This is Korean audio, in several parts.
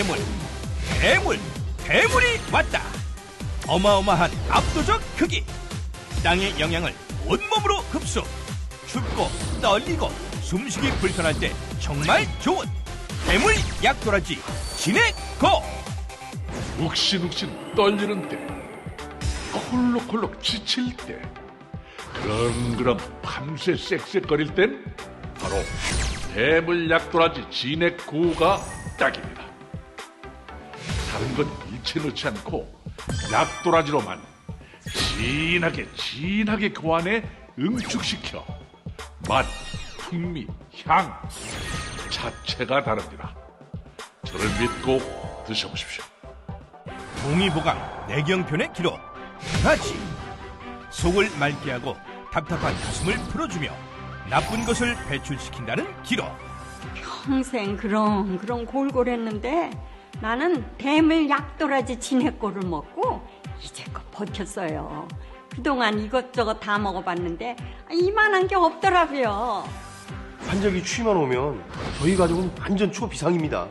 괴물, 괴물, 괴물이 왔다. 어마어마한 압도적 크기. 땅의 영향을 온몸으로 흡수. 춥고 떨리고 숨쉬기 불편할 때 정말 좋은 괴물 약도라지 진액 고. 욱신욱신 떨리는 때, 콜록콜록 지칠 때, 그렁그렁 밤새 쌕쌕거릴 땐 바로 대물 약도라지 진액 구가 딱입니다. 다른 건 일체 넣지 않고 약도라지로만 진하게 진하게 그 안에 응축시켜 맛, 풍미, 향 자체가 다릅니다. 저를 믿고 드셔보십시오. 동의보감 내경편의 기록 같이 속을 맑게 하고 답답한 가슴을 풀어주며 나쁜 것을 배출시킨다는 기록 평생 그런 그런 골골했는데 나는 대물 약도라지 진액골을 먹고 이제껏 버텼어요. 그동안 이것저것 다 먹어봤는데 이만한 게 없더라고요. 환절기 추위만 오면 저희 가족은 완전 초비상입니다.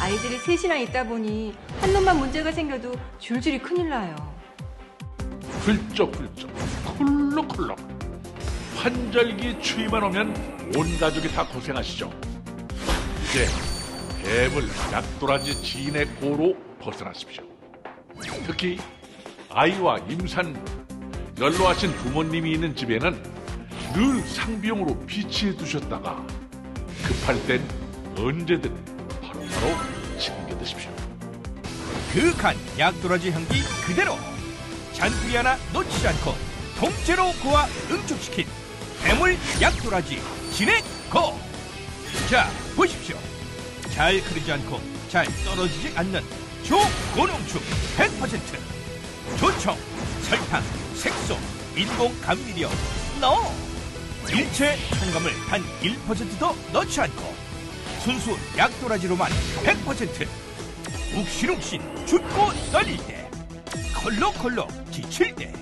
아이들이 셋이나 있다 보니 한 놈만 문제가 생겨도 줄줄이 큰일 나요. 훌쩍훌쩍 콜록콜록 환절기 추위만 오면 온 가족이 다 고생하시죠 이제 뱀을 약도라지 진의 고로 벗어나십시오. 특히 아이와 임산 연로하신 부모님이 있는 집에는 늘 상비용으로 비치해 두셨다가 급할 땐 언제든 바로바로 챙겨 드십시오. 그윽한 약도라지 향기 그대로 잔뿌리 하나 놓치지 않고 통째로 고아 응축시킨 해물 약도라지 진액 고. 자 보십시오 잘 흐르지 않고 잘 떨어지지 않는 초고농축 100% 조청 설탕 색소 인공 감미료. 넣어 일체 첨가물 단 1%도 넣지 않고 순수 약도라지로만 100% 욱신욱신 춥고 떨릴 때 컬럭컬럭 지칠 때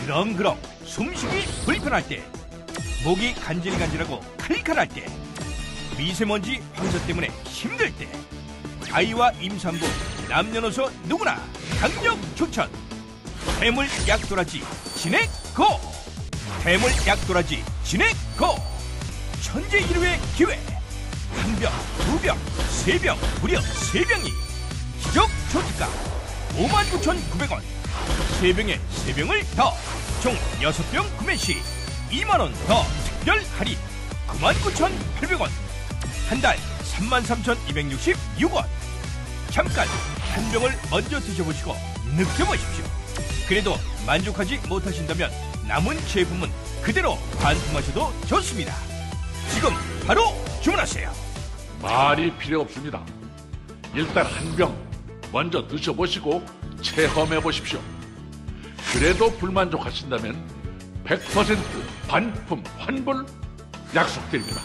그렁그렁 숨쉬기 불편할 때 목이 간질간질하고 칼칼할 때 미세먼지 황사 때문에 힘들 때. 아이와 임산부 남녀노소 누구나 강력 추천. 해물 약도라지 진액 고! 해물 약도라지 진액 고! 천재 일회의 기회. 한 병, 두 병, 세 병, 무려 세 병이 기적 초특가 59,900원. 세 병에 세 병을 더. 총 여섯 병 구매 시 2만원 더 특별 할인 99,800원 한 달 33,266원 잠깐 한 병을 먼저 드셔보시고 느껴보십시오 그래도 만족하지 못하신다면 남은 제품은 그대로 반품하셔도 좋습니다 지금 바로 주문하세요 말이 필요 없습니다. 일단 한 병 먼저 드셔보시고 체험해 보십시오. 그래도 불만족하신다면 100% 반품 환불 약속드립니다.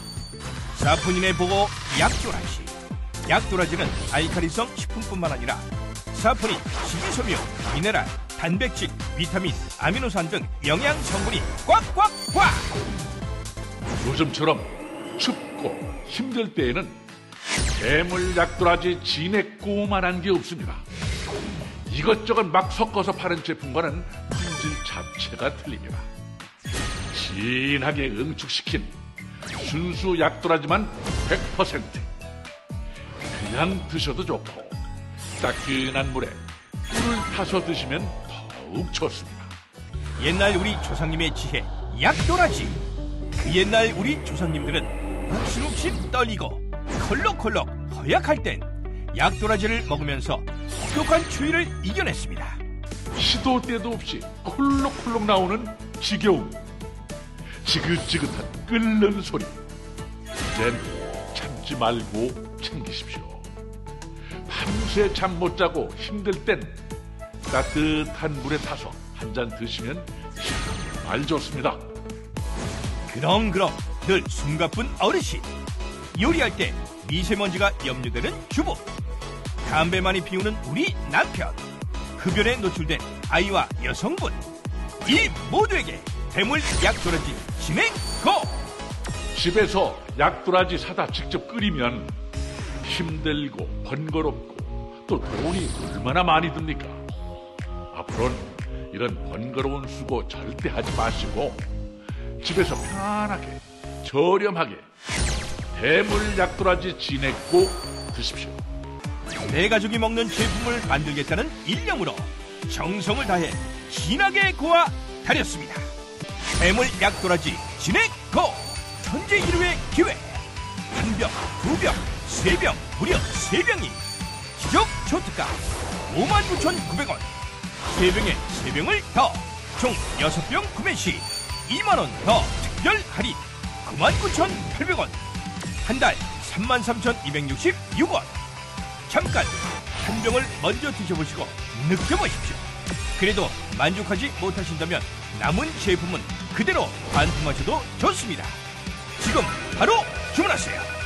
사포닌에 보고 약도라지 약도라지는 알카리성 식품뿐만 아니라 사포닌, 식이섬유, 미네랄, 단백질, 비타민, 아미노산 등 영양 성분이 꽉꽉꽉 요즘처럼 춥고 힘들 때에는 괴물 약도라지 진액고만한 게 없습니다. 이것저것 막 섞어서 파는 제품과는 품질 자체가 틀립니다. 진하게 응축시킨 순수 약도라지만 100% 그냥 드셔도 좋고 따끈한 물에 꿀을 타서 드시면 더욱 좋습니다. 옛날 우리 조상님의 지혜 약도라지. 그 옛날 우리 조상님들은 욱신욱신 떨리고 컬럭컬럭 허약할 땐 약도라지를 먹으면서 혹독한 추위를 이겨냈습니다. 시도 때도 없이 콜록콜록 나오는 지겨움 지긋지긋한 끓는 소리. 이젠 참지 말고 챙기십시오. 밤새 잠 못 자고 힘들 땐 따뜻한 물에 타서 한 잔 드시면 정말 좋습니다. 그렁그렁 늘 숨가쁜 어르신. 요리할 때 미세먼지가 염려되는 주부. 담배 많이 피우는 우리 남편. 흡연에 노출된 아이와 여성분. 이 모두에게 대물 약도라지 진행 고 집에서 약도라지 사다 직접 끓이면 힘들고 번거롭고 또 돈이 얼마나 많이 듭니까? 앞으로는 이런 번거로운 수고 절대 하지 마시고 집에서 편안하게 저렴하게 대물 약도라지 진액고 드십시오. 내 가족이 먹는 제품을 만들겠다는 일념으로 정성을 다해 진하게 고아 다렸습니다. 해물 약도라지 진액고! 천재 1회 기회! 한 병, 두 병, 세 병, 무려 세 병이 기적 초특가 59,900원! 세 병에 세 병을 더! 총 여섯 병 구매 시 2만원 더 특별 할인 99,800원! 한 달 33,266원! 잠깐 한 병을 먼저 드셔보시고 느껴보십시오. 그래도 만족하지 못하신다면 남은 제품은 그대로 반품하셔도 좋습니다. 지금 바로 주문하세요.